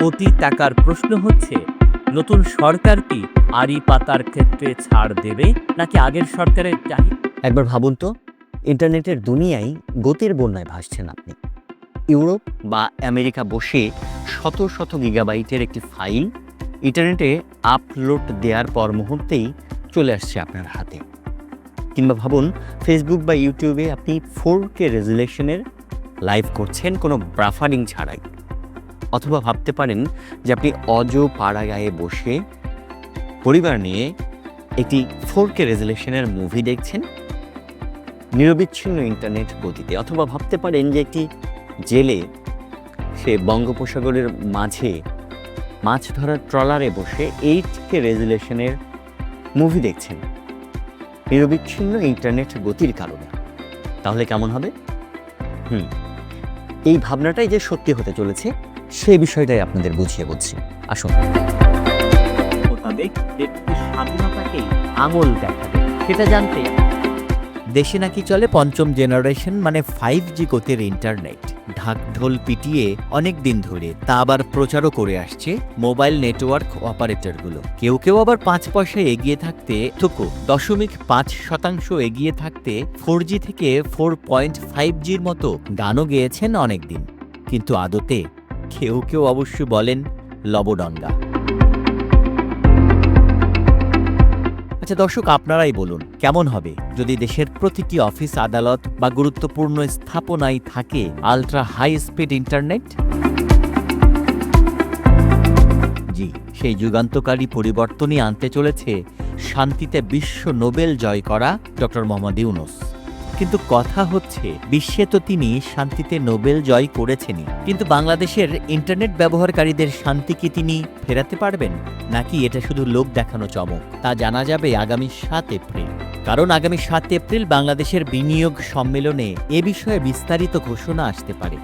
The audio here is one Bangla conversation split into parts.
কোটি টাকার প্রশ্ন হচ্ছে, নতুন সরকার কি আড়ি পাতার ক্ষেত্রে ছাড় দেবে নাকি আগের সরকারের একবার ভাবুন তো, ইন্টারনেটের দুনিয়ায় গতির বন্যায় ভাসছেন আপনি। ইউরোপ বা আমেরিকা বসে শত শত গিগাবাইটের একটি ফাইল ইন্টারনেটে আপলোড দেওয়ার পর মুহূর্তেই চলে আসছে আপনার হাতে। কিংবা ভাবুন ফেসবুক বা ইউটিউবে আপনি ফোর কে রেজুলেশনের লাইভ করছেন কোনো ব্রাফারিং ছাড়াই। অথবা ভাবতে পারেন যে আপনি অজ পাড়াগায়ে বসে পরিবার নিয়ে একটি ফোর কে রেজুলেশনের মুভি দেখছেন। নিরবিচ্ছিন্ন ইন্টারনেট গতিতে, অথবা ভাবতে পারেন যে একটি জেলে সে বঙ্গোপসাগরের মাঝে মাছ ধরার ট্রলারে বসে এইট কে রেজুলেশনের মুভি দেখছেন। নিরবিচ্ছিন্ন ইন্টারনেট গতির কারণে। তাহলে কেমন হবে? হুম। এই ভাবনাটাই যে সত্যি হতে চলেছে সেই বিষয়টাই আপনাদের বুঝিয়ে বলছি। আসুন। মোতাবেক একটি স্বাধীনতাকেই আঙুল দেখাবে সেটা জানতে দেশে নাকি চলে পঞ্চম জেনারেশন মানে ফাইভ জি গতির ইন্টারনেট ঢাকঢোল পিটিয়ে অনেক দিন ধরে তা আবার প্রচারও করে আসছে মোবাইল নেটওয়ার্ক অপারেটরগুলো কেউ কেউ আবার পাঁচ পয়সা এগিয়ে থাকতে থুকু দশমিক পাঁচ শতাংশ এগিয়ে থাকতে ফোর জি থেকে ফোর পয়েন্ট ফাইভ জির মতো গানও গেয়েছেন অনেকদিন। কিন্তু আদতে কেউ কেউ অবশ্য বলেন লবডঙ্গা। আচ্ছা দর্শক, আপনারাই বলুন, কেমন হবে? যদি দেশের প্রতিটি অফিস আদালত বা গুরুত্বপূর্ণ স্থাপনায় থাকে ultra high speed internet G, সেই যুগান্তকারী পরিবর্তনই আনতে চলেছে শান্তিতে বিশ্ব নোবেল জয় করা ডক্টর মোহাম্মদ ইউনুস। কিন্তু কথা হচ্ছে, বিশ্বে তো তিনি শান্তিতে নোবেল জয় করেছেনই। কিন্তু বাংলাদেশের ইন্টারনেট ব্যবহারকারীদের শান্তি কি তিনি ফেরাতে পারবেন? নাকি এটা শুধু লোক দেখানো চমক? তা জানা যাবে আগামী সাত এপ্রিল। কারণ আগামী সাত এপ্রিল বাংলাদেশের বিনিয়োগ সম্মেলনে এ বিষয়ে বিস্তারিত ঘোষণা আসতে পারে।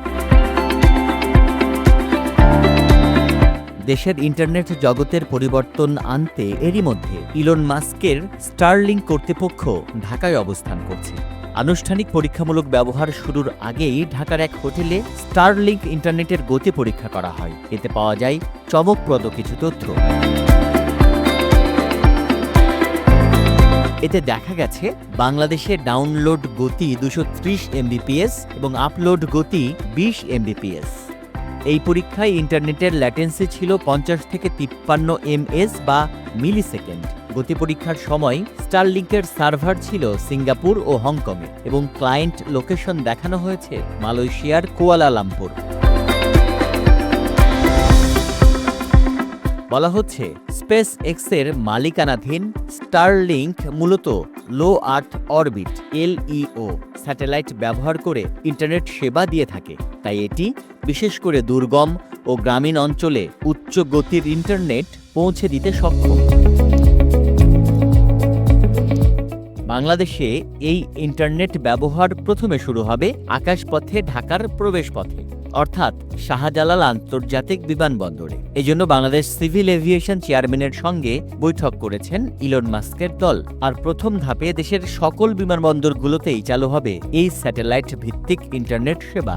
দেশের ইন্টারনেট জগতের পরিবর্তন আনতে এরই মধ্যে ইলন মাস্কের স্টারলিং কর্তৃপক্ষ ঢাকায় অবস্থান করছে। আনুষ্ঠানিক পরীক্ষামূলক ব্যবহার শুরুর আগেই ঢাকার এক হোটেলে স্টারলিংক ইন্টারনেটের গতি পরীক্ষা করা হয়। এতে পাওয়া যায় চমকপ্রদ কিছু তথ্য। এতে দেখা গেছে, বাংলাদেশে ডাউনলোড গতি দুশো ত্রিশ এমবিপিএস এবং আপলোড গতি বিশ এমবিপিএস এই পরীক্ষায় ইন্টারনেটের ল্যাটেন্সি ছিল পঞ্চাশ থেকে তিপ্পান্ন এমএস বা মিলি সেকেন্ড গতি পরীক্ষার সময় স্টারলিংকের সার্ভার ছিল সিঙ্গাপুর ও হংকংয়ে এবং ক্লায়েন্ট লোকেশন দেখানো হয়েছে মালয়েশিয়ার কুয়ালালামপুর। বলা হচ্ছে স্পেস এক্সের মালিকানাধীন স্টারলিংক মূলত লো আর্থ অরবিট, এলইও, স্যাটেলাইট ব্যবহার করে ইন্টারনেট সেবা দিয়ে থাকে। তাই এটি বিশেষ করে দুর্গম ও গ্রামীণ অঞ্চলে উচ্চ গতির ইন্টারনেট পৌঁছে দিতে সক্ষম। বাংলাদেশে এই ইন্টারনেট ব্যবহার প্রথমে শুরু হবে আকাশপথে ঢাকার প্রবেশপথে, অর্থাৎ শাহজালাল আন্তর্জাতিক বিমানবন্দরে। এজন্য বাংলাদেশ সিভিল এভিয়েশন চেয়ারম্যানের সঙ্গে বৈঠক করেছেন ইলন মাস্কের দল। আর প্রথম ধাপে দেশের সকল বিমানবন্দরগুলোতেই চালু হবে এই স্যাটেলাইট ভিত্তিক ইন্টারনেট সেবা।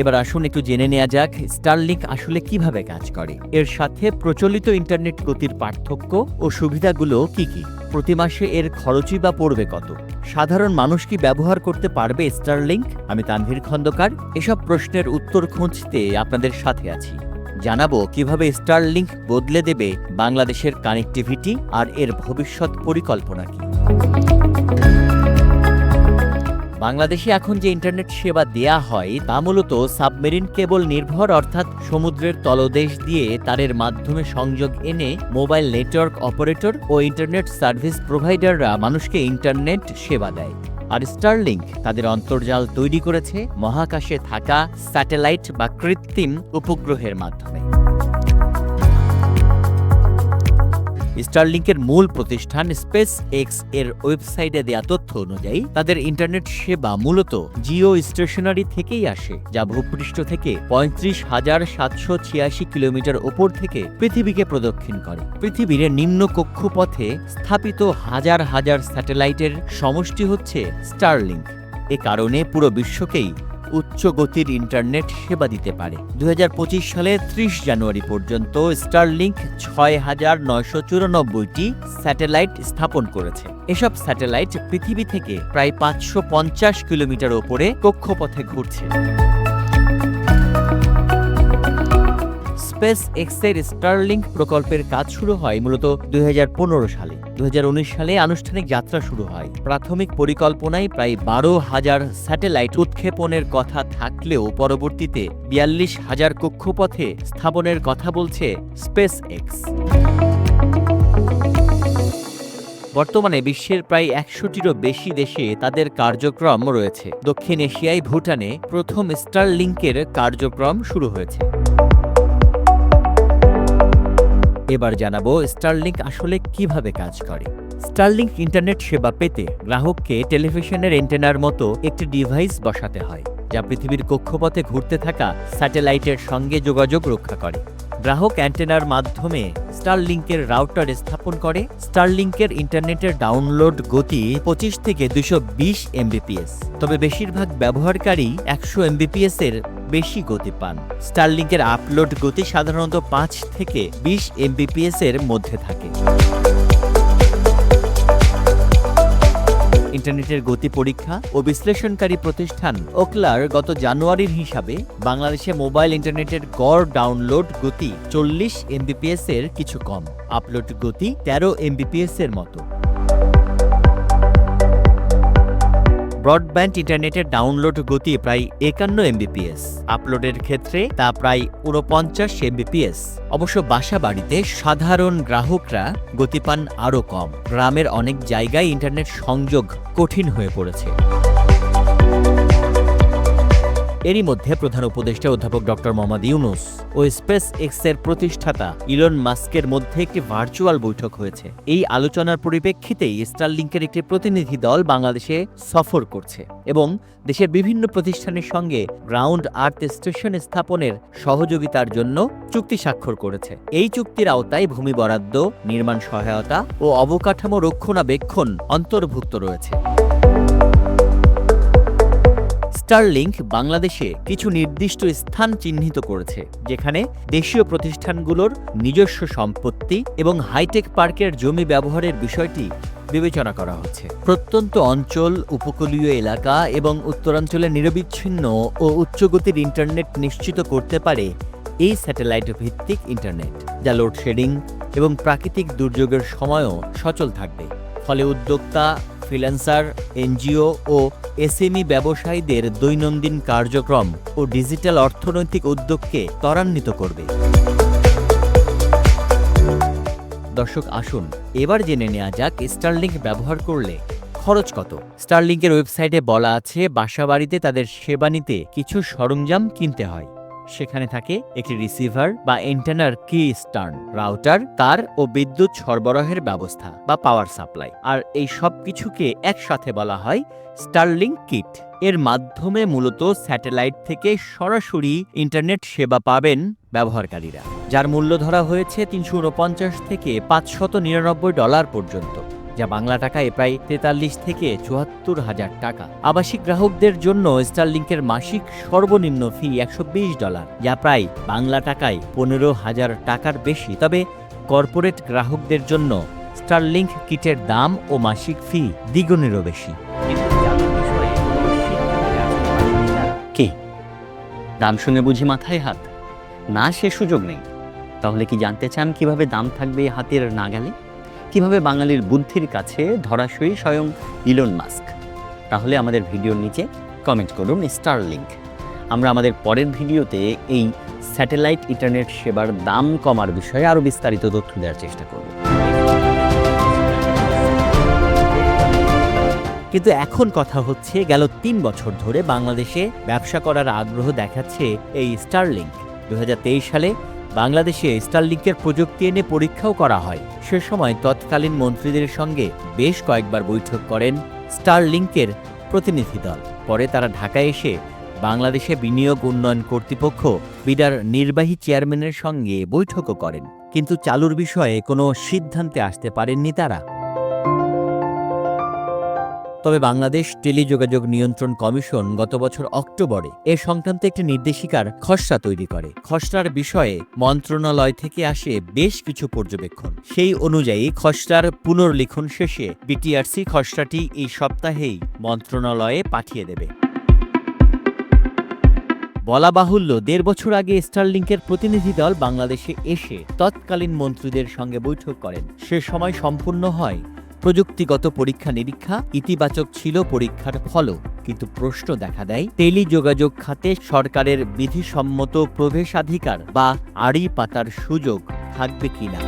এবার আসুন একটু জেনে নেওয়া যাক স্টারলিংক আসলে কীভাবে কাজ করে। এর সাথে প্রচলিত ইন্টারনেট গতির পার্থক্য ও সুবিধাগুলো কি কি? প্রতি মাসে এর খরচই বা পড়বে কত? সাধারণ মানুষ কি ব্যবহার করতে পারবে স্টারলিংক? আমি তানভীর খন্দকার, এসব প্রশ্নের উত্তর খুঁজতে আপনাদের সাথে আছি। জানাব কীভাবে স্টারলিংক বদলে দেবে বাংলাদেশের কানেক্টিভিটি আর এর ভবিষ্যৎ পরিকল্পনা কি? বাংলাদেশে এখন যে ইন্টারনেট সেবা দেয়া হয়, তা মূলত সাবমেরিন কেবল নির্ভর অর্থাৎ সমুদ্রের তলদেশ দিয়ে তারের মাধ্যমে সংযোগ এনে মোবাইল নেটওয়ার্ক অপারেটর ও ইন্টারনেট সার্ভিস প্রোভাইডাররা মানুষকে ইন্টারনেট সেবা দেয়। আর স্টারলিংক তাদের অন্তর্জাল তৈরি করেছে মহাকাশে থাকা স্যাটেলাইট বা কৃত্রিম উপগ্রহের মাধ্যমে। স্টারলিংকের মূল প্রতিষ্ঠান স্পেস এক্সের ওয়েবসাইটে দেয়া তথ্য অনুযায়ী, তাদের ইন্টারনেট সেবা মূলত জিও স্টেশনারি থেকেই আসে, যা ভূপৃষ্ঠ থেকে পঁয়ত্রিশ হাজার সাতশো ছিয়াশি কিলোমিটার ওপর থেকে পৃথিবীকে প্রদক্ষিণ করে। পৃথিবীর নিম্ন কক্ষপথে স্থাপিত হাজার হাজার স্যাটেলাইটের সমষ্টি হচ্ছে স্টারলিংক। এ কারণে পুরো বিশ্বকেই উচ্চ গতির ইন্টারনেট সেবা দিতে পারে। দু সালে ত্রিশ জানুয়ারি পর্যন্ত স্টারলিংক ছয় হাজার নয়শো চুরানব্বইটি স্যাটেলাইট স্থাপন করেছে। এসব স্যাটেলাইট পৃথিবী থেকে প্রায় পাঁচশো পঞ্চাশ কিলোমিটার ওপরে কক্ষপথে ঘুরছে। স্পেস এক্সের স্টারলিংক প্রকল্পের কাজ শুরু হয় মূলত দুই হাজার পনেরো সালে। দু হাজার উনিশ সালে আনুষ্ঠানিক যাত্রা শুরু হয়। প্রাথমিক পরিকল্পনায় প্রায় বারো হাজার স্যাটেলাইট উৎক্ষেপণের কথা থাকলেও পরবর্তীতে বিয়াল্লিশ হাজার কক্ষপথে স্থাপনের কথা বলছে স্পেস এক্স। বর্তমানে বিশ্বের প্রায় একশোটিরও বেশি দেশে তাদের কার্যক্রম রয়েছে। দক্ষিণ এশিয়ায় ভুটানে প্রথম স্টারলিংকের কার্যক্রম শুরু হয়েছে। এবার জানাব স্টারলিংক আসলে কীভাবে কাজ করে। স্টারলিংক ইন্টারনেট সেবা পেতে গ্রাহককে টেলিভিশনের এন্টেনার মতো একটি ডিভাইস বসাতে হয়, যা পৃথিবীর কক্ষপথে ঘুরতে থাকা স্যাটেলাইটের সঙ্গে যোগাযোগ রক্ষা করে। গ্রাহক অ্যান্টেনার মাধ্যমে স্টারলিংকের রাউটার স্থাপন করে। স্টারলিংকের ইন্টারনেটের ডাউনলোড গতি পঁচিশ থেকে দুশো বিশ এমবিপিএস তবে বেশিরভাগ ব্যবহারকারী একশো এমবিপিএস এর বেশি গতি পান। স্টারলিংকের আপলোড গতি সাধারণত পাঁচ থেকে বিশ এমবিপিএস এর মধ্যে থাকে। ইন্টারনেটের গতি পরীক্ষা ও বিশ্লেষণকারী প্রতিষ্ঠান ওকলার গত জানুয়ারির হিসাবে বাংলাদেশে মোবাইল ইন্টারনেটের গড় ডাউনলোড গতি চল্লিশ এমবিপিএস এর কিছু কম। আপলোড গতি তেরো এমবিপিএস এর মতো। ব্রডব্যান্ড ইন্টারনেটের ডাউনলোড গতি প্রায় একান্ন এমবিপিএস আপলোডের ক্ষেত্রে তা প্রায় উনপঞ্চাশ এমবিপিএস অবশ্য বাসা বাড়িতে সাধারণ গ্রাহকরা গতি পান আরও কম। গ্রামের অনেক জায়গায় ইন্টারনেট সংযোগ কঠিন হয়ে পড়েছে। এরই মধ্যে প্রধান উপদেষ্টা অধ্যাপক ডক্টর মোহাম্মদ ইউনুস ও স্পেস এক্সের প্রতিষ্ঠাতা ইলন মাস্কের মধ্যে একটি ভার্চুয়াল বৈঠক হয়েছে। এই আলোচনার পরিপ্রেক্ষিতেই স্টারলিংকের একটি প্রতিনিধি দল বাংলাদেশে সফর করছে এবং দেশের বিভিন্ন প্রতিষ্ঠানের সঙ্গে গ্রাউন্ড আর্থ স্টেশন স্থাপনের সহযোগিতার জন্য চুক্তি স্বাক্ষর করেছে। এই চুক্তির আওতায় ভূমি বরাদ্দ, নির্মাণ সহায়তা ও অবকাঠামো রক্ষণাবেক্ষণ অন্তর্ভুক্ত রয়েছে। স্টারলিংক বাংলাদেশে কিছু নির্দিষ্ট স্থান চিহ্নিত করেছে, যেখানে দেশীয় প্রতিষ্ঠানগুলোর নিজস্ব সম্পত্তি এবং হাইটেক পার্কের জমি ব্যবহারের বিষয়টি বিবেচনা করা হচ্ছে। প্রত্যন্ত অঞ্চল, উপকূলীয় এলাকা এবং উত্তরাঞ্চলে নিরবিচ্ছিন্ন ও উচ্চগতির ইন্টারনেট নিশ্চিত করতে পারে এই স্যাটেলাইট ভিত্তিক ইন্টারনেট, যা লোডশেডিং এবং প্রাকৃতিক দুর্যোগের সময়ও সচল থাকবে। ফলে উদ্যোক্তা ফ্রিল্যান্সার, এনজিও ও এসএমই ব্যবসায়ীদের দৈনন্দিন কার্যক্রম ও ডিজিটাল অর্থনৈতিক উদ্যোগকে ত্বরান্বিত করবে। দর্শক, আসুন, এবার জেনে নেওয়া যাক স্টারলিংক ব্যবহার করলে খরচ কত। স্টারলিংকের ওয়েবসাইটে বলা আছে, বাসাবাড়িতে তাদের সেবা নিতে কিছু সরঞ্জাম কিনতে হয়। সেখানে থাকে একটি রিসিভার বা এন্টেনার কি স্টার্ন রাউটার তার ও বিদ্যুৎ সরবরাহের ব্যবস্থা বা পাওয়ার সাপ্লাই আর এই সব কিছুকে একসাথে বলা হয় স্টারলিংক কিট এর মাধ্যমে মূলত স্যাটেলাইট থেকে সরাসরি ইন্টারনেট সেবা পাবেন ব্যবহারকারীরা, যার মূল্য ধরা হয়েছে তিনশো উনপঞ্চাশ থেকে পাঁচশত নিরানব্বই ডলার পর্যন্ত। যা বাংলা টাকায় প্রায় তেতাল্লিশ থেকে চুয়াত্তর হাজার টাকা। আবাসিক গ্রাহকদের জন্য স্টারলিংকের মাসিক সর্বনিম্ন ফি একশো বিশ ডলার, যা প্রায় বাংলা টাকায় পনেরো হাজার টাকার বেশি। তবে কর্পোরেট গ্রাহকদের জন্য স্টারলিংক কিটের দাম ও মাসিক ফি দ্বিগুণেরও বেশি। কি? দাম শুনে বুঝি মাথায় হাত? না, সে সুযোগ নেই। তাহলে কি জানতে চান কীভাবে দাম থাকবে হাতের নাগালে? কীভাবে বাঙালির বুদ্ধির কাছে ধরাশয়ী স্বয়ং ইলন মাস্ক? তাহলে আমাদের ভিডিওর নিচে কমেন্ট করুন স্টারলিংক আমরা আমাদের পরের ভিডিওতে এই স্যাটেলাইট ইন্টারনেট সেবার দাম কমার বিষয়ে আরও বিস্তারিত তথ্য দেওয়ার চেষ্টা করব। কিন্তু এখন কথা হচ্ছে, গেল তিন বছর ধরে বাংলাদেশে ব্যবসা করার আগ্রহ দেখাচ্ছে এই স্টারলিংক দু হাজার তেইশ সালে বাংলাদেশে স্টারলিংকের প্রযুক্তি এনে পরীক্ষাও করা হয়। সে সময় তৎকালীন মন্ত্রীদের সঙ্গে বেশ কয়েকবার বৈঠক করেন স্টারলিংকের প্রতিনিধি দল। পরে তারা ঢাকায় এসে বাংলাদেশে বিনিয়োগ উন্নয়ন কর্তৃপক্ষ বিডার নির্বাহী চেয়ারম্যানের সঙ্গে বৈঠকও করেন। কিন্তু চালুর বিষয়ে কোনো সিদ্ধান্তে আসতে পারেননি তারা। তবে বাংলাদেশ টেলিযোগাযোগ নিয়ন্ত্রণ কমিশন গত বছর অক্টোবরে এ সংক্রান্ত একটি নির্দেশিকার খসড়া তৈরি করে। খসড়ার বিষয়ে মন্ত্রণালয় থেকে আসে বেশ কিছু পর্যবেক্ষণ। সেই অনুযায়ী খসড়ার পুনর্লিখন শেষে বিটিআরসি খসড়াটি এই সপ্তাহেই মন্ত্রণালয়ে পাঠিয়ে দেবে। বলা বাহুল্য, দেড় বছর আগে স্টারলিংকের প্রতিনিধি দল বাংলাদেশে এসে তৎকালীন মন্ত্রীদের সঙ্গে বৈঠক করেন। সে সময় সম্পূর্ণ হয় প্রযুক্তিগত পরীক্ষা নিরীক্ষা ইতিবাচক ছিল পরীক্ষার ফলও। কিন্তু প্রশ্ন দেখা দেয়, টেলিযোগাযোগ খাতে সরকারের বিধিসম্মত প্রবেশাধিকার বা আড়ি পাতার সুযোগ থাকবে কিনা?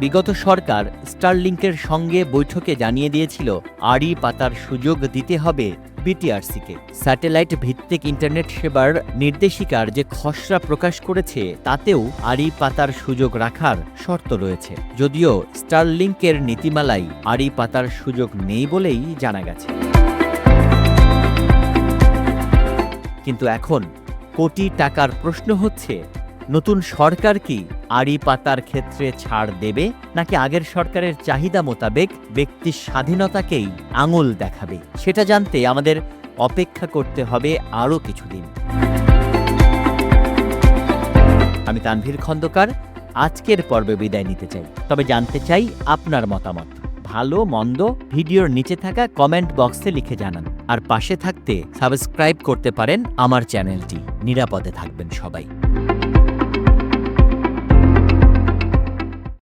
বিগত সরকার স্টারলিংকের সঙ্গে বৈঠকে জানিয়ে দিয়েছিল, আড়ি পাতার সুযোগ দিতে হবে বিটিআরসিকে। স্যাটেলাইট ভিত্তিক ইন্টারনেট সেবার নির্দেশিকার যে খসড়া প্রকাশ করেছে, তাতেও আড়ি পাতার সুযোগ রাখার শর্ত রয়েছে। যদিও স্টারলিংকের নীতিমালায় আড়ি পাতার সুযোগ নেই বলেই জানা গেছে। কিন্তু এখন কোটি টাকার প্রশ্ন হচ্ছে নতুন সরকার কি আড়ি পাতার ক্ষেত্রে ছাড় দেবে, নাকি আগের সরকারের চাহিদা মোতাবেক ব্যক্তির স্বাধীনতাকেই আঙুল দেখাবে? সেটা জানতে আমাদের অপেক্ষা করতে হবে আরও কিছুদিন। আমি তানভীর খন্দকার, আজকের পর্বে বিদায় নিতে চাই। তবে জানতে চাই আপনার মতামত। ভালো, মন্দ, ভিডিওর নিচে থাকা কমেন্ট বক্সে লিখে জানান। আর পাশে থাকতে সাবস্ক্রাইব করতে পারেন আমার চ্যানেলটি। নিরাপদে থাকবেন সবাই।